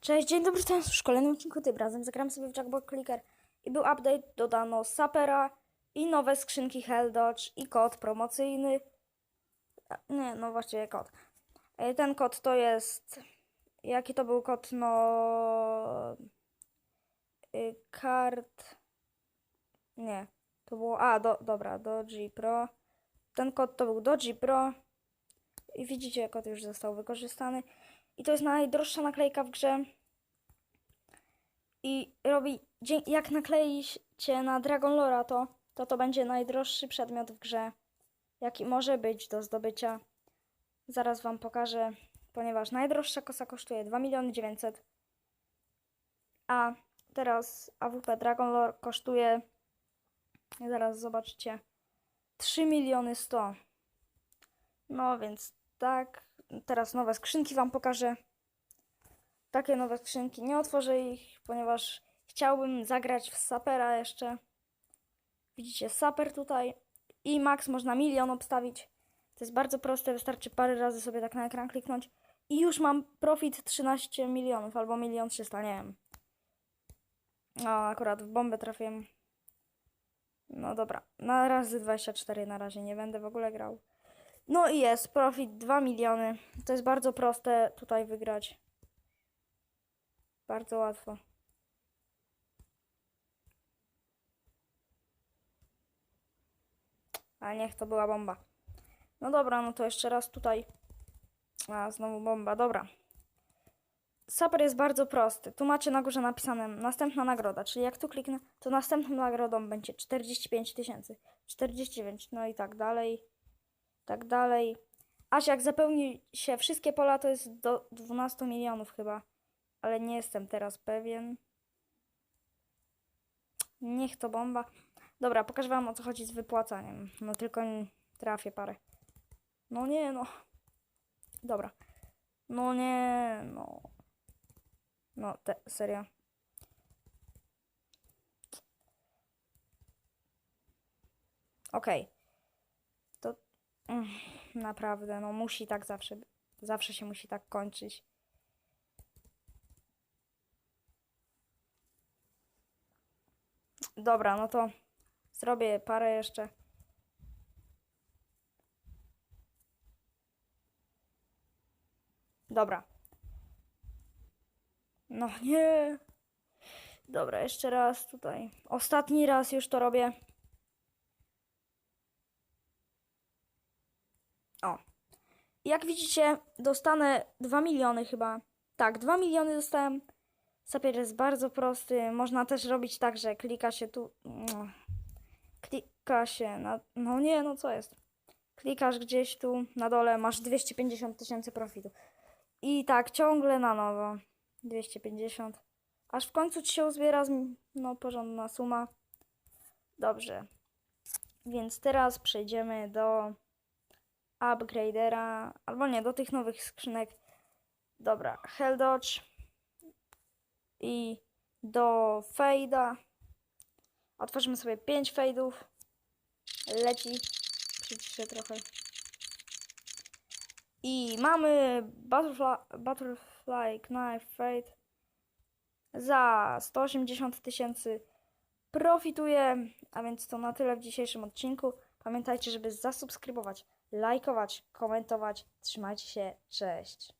Cześć, dzień dobry, witam w kolejnym odcinku tym razem. Zagrałem sobie w Jackbox Clicker i był update, dodano Sapera i nowe skrzynki Hell Dodge i kod promocyjny. Nie, no właściwie kod. E, Ten kod to jest... Jaki to był kod? No... y, Kart... Nie, to było... A, do, dobra, do G Pro. Ten kod to był do G Pro. I widzicie, kod już został wykorzystany. I to jest najdroższa naklejka w grze. I robi, jak nakleicie na Dragon Lora to, to to będzie najdroższy przedmiot w grze, jaki może być do zdobycia. Zaraz wam pokażę, ponieważ najdroższa kosa kosztuje 2 miliony 900, a teraz AWP Dragon Lore kosztuje, zaraz zobaczycie, 3 miliony 100. No więc tak, teraz nowe skrzynki wam pokażę. Takie nowe skrzynki. Nie otworzę ich, ponieważ chciałbym zagrać w Sapera jeszcze. Widzicie, Saper tutaj. I max można milion obstawić. To jest bardzo proste, wystarczy parę razy sobie tak na ekran kliknąć. I już mam profit 13 milionów albo milion 300, nie wiem. No, akurat w bombę trafiłem. No dobra, na razy 24 na razie nie będę w ogóle grał. No i jest, profit 2 miliony. To jest bardzo proste tutaj wygrać. Bardzo łatwo. A niech to była bomba. No dobra, no to jeszcze raz tutaj. A, znowu bomba, dobra. Saper jest bardzo prosty. Tu macie na górze napisane następna nagroda, czyli jak tu kliknę, to następną nagrodą będzie 45 tysięcy, 49, no i tak dalej, tak dalej. Aż jak zapełni się wszystkie pola, to jest do 12 milionów chyba, ale nie jestem teraz pewien. Niech to bomba. Dobra, pokażę wam o co chodzi z wypłacaniem. No tylko trafię parę. No nie, no. Dobra. No nie, no. No, te, serio. Okej. To mm, naprawdę, no musi tak zawsze, zawsze się musi tak kończyć. Dobra, no to zrobię parę jeszcze. Dobra. No nie. Dobra, jeszcze raz tutaj. Ostatni raz już to robię. O. Jak widzicie, dostanę 2 miliony chyba. Tak, 2 miliony dostałem. Sapier jest bardzo prosty. Można też robić tak, że klika się tu. Klika się na. No nie, no co jest? Klikasz gdzieś tu na dole, masz 250 tysięcy profitu. I tak ciągle na nowo. 250. Aż w końcu ci się uzbiera no, porządna suma. Dobrze. Więc teraz przejdziemy do upgradera, albo nie, do tych nowych skrzynek. Dobra, Hell Dodge i do Fade'a. Otworzymy sobie 5 Fade'ów. Leci. Przyciszę trochę. I mamy Butterfly, butterfly Knife Fade za 180 tysięcy profituje, a więc to na tyle w dzisiejszym odcinku. Pamiętajcie, żeby zasubskrybować, lajkować, komentować. Trzymajcie się, cześć.